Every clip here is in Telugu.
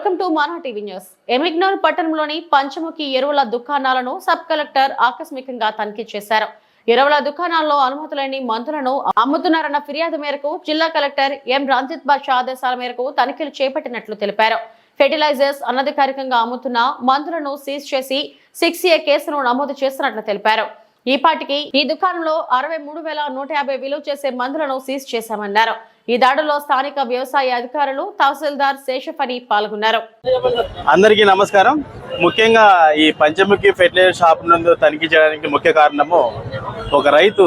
Welcome to Mana TV news. Emmiganur పట్టణంలోని పంచముఖి ఎరువుల దుకాణాలను సబ్ కలెక్టర్ ఆకస్మికంగా తనిఖీ చేశారు. ఎరువుల దుకాణాల్లో అనుమతి లేని మందులను అమ్ముతున్నారన్న ఫిర్యాదు మేరకు జిల్లా కలెక్టర్ ఎం. రంజిత్ బాషా ఆదేశాల మేరకు తనిఖీలు చేపట్టినట్లు తెలిపారు. ఫెర్టిలైజర్స్ అనధికారికంగా అమ్ముతున్న మందులను సీజ్ చేసి సిక్స్ ఏ కేసును నమోదు చేస్తున్నట్లు తెలిపారు. ఈ పాటికి ఈ దుకాణంలో అరవై మూడు వేల నూట యాభై విలువ చేసే మందులను సీజ్ చేశామన్నారు. ఈ దాడిలో స్థానిక వ్యవసాయ అధికారులు తహసీల్దార్ శేషఫని పాల్గొన్నారు. అందరికీ నమస్కారం. ముఖ్యంగా ఈ పంచముఖి ఫెర్టిలైజర్ షాప్ నందు తనిఖీ చేయడానికి ముఖ్య కారణము ఒక రైతు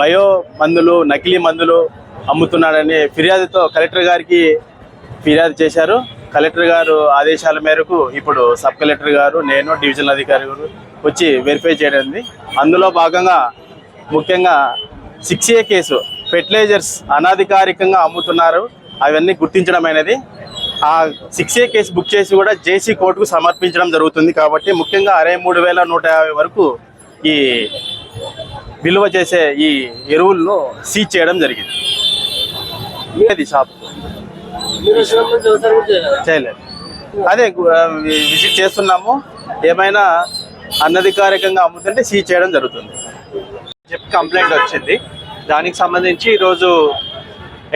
బయో మందులు నకిలీ మందులు అమ్ముతున్నాడని ఫిర్యాదుతో కలెక్టర్ గారికి ఫిర్యాదు చేశారు. కలెక్టర్ గారు ఆదేశాల మేరకు ఇప్పుడు సబ్ కలెక్టర్ గారు నేను డివిజనల్ అధికారి గారు వచ్చి వెరిఫై చేయడం అందులో భాగంగా ముఖ్యంగా సిక్స్ ఏ కేసు ఫెర్టిలైజర్స్ అనాధికారికంగా అమ్ముతున్నారు. అవన్నీ గుర్తించడం అనేది ఆ సిక్స్ ఏ కేసు బుక్ చేసి కూడా జేసీ కోర్టుకు సమర్పించడం జరుగుతుంది కాబట్టి ముఖ్యంగా అరవై మూడు వేల నూట యాభై వరకు ఈ విలువ చేసే ఈ ఎరువులను సీజ్ చేయడం జరిగింది. ఇది షాప్. చేయలేదు? అదే విజిట్ చేస్తున్నాము. ఏమైనా అనధికారికంగా అమ్ముతుంటే సీజ్ చేయడం జరుగుతుంది. చెప్పి కంప్లైంట్ వచ్చింది. దానికి సంబంధించి ఈరోజు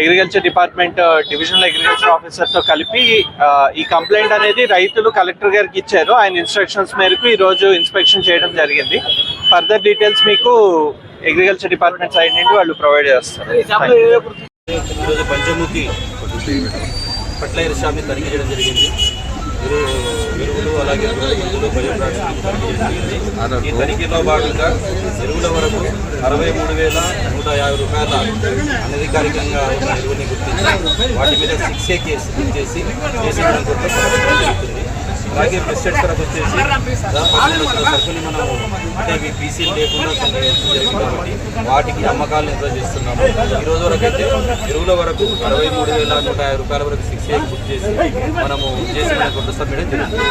అగ్రికల్చర్ డిపార్ట్మెంట్ డివిజనల్ అగ్రికల్చర్ ఆఫీసర్తో కలిపి ఈ కంప్లైంట్ అనేది రైతులు కలెక్టర్ గారికి ఇచ్చారు. ఆయన ఇన్స్ట్రక్షన్స్ మేరకు ఈరోజు ఇన్స్పెక్షన్ చేయడం జరిగింది. ఫర్దర్ డీటెయిల్స్ మీకు అగ్రికల్చర్ డిపార్ట్మెంట్ సైడ్ నుండి వాళ్ళు ప్రొవైడ్ చేస్తారు. ఈరోజు పంచముఖి ఫర్టిలైజర్ షాప్ని తనిఖీ చేయడం జరిగింది. ఎరువులు అలాగే మందులు ఈ తనిఖీలో భాగంగా ఎరువుల వరకు అరవై మూడు వేల నూట యాభై రూపాయల అనధికారికంగా ఉన్న ఎరువుని గుర్తించి వాటి మీద సిక్స్ ఏ కేసు చేసి చేసి జరుగుతుంది. అలాగే పెస్టిసైడ్స్ కొరకు వచ్చేసి సరుకుని మనం అంటే ఇవి పీసీలు లేకుండా కొన్ని జరిగింది కాబట్టి వాటికి అమ్మకాలు నిర్వహిస్తున్నాము చేస్తున్నాము. ఈ రోజు వరకు అయితే ఎరువుల వరకు అరవై మూడు వేల నూట యాభై రూపాయల వరకు సిక్స్ బుక్ చేసి మనము చేసి కొత్త సబ్మిట్ జరుగుతుంది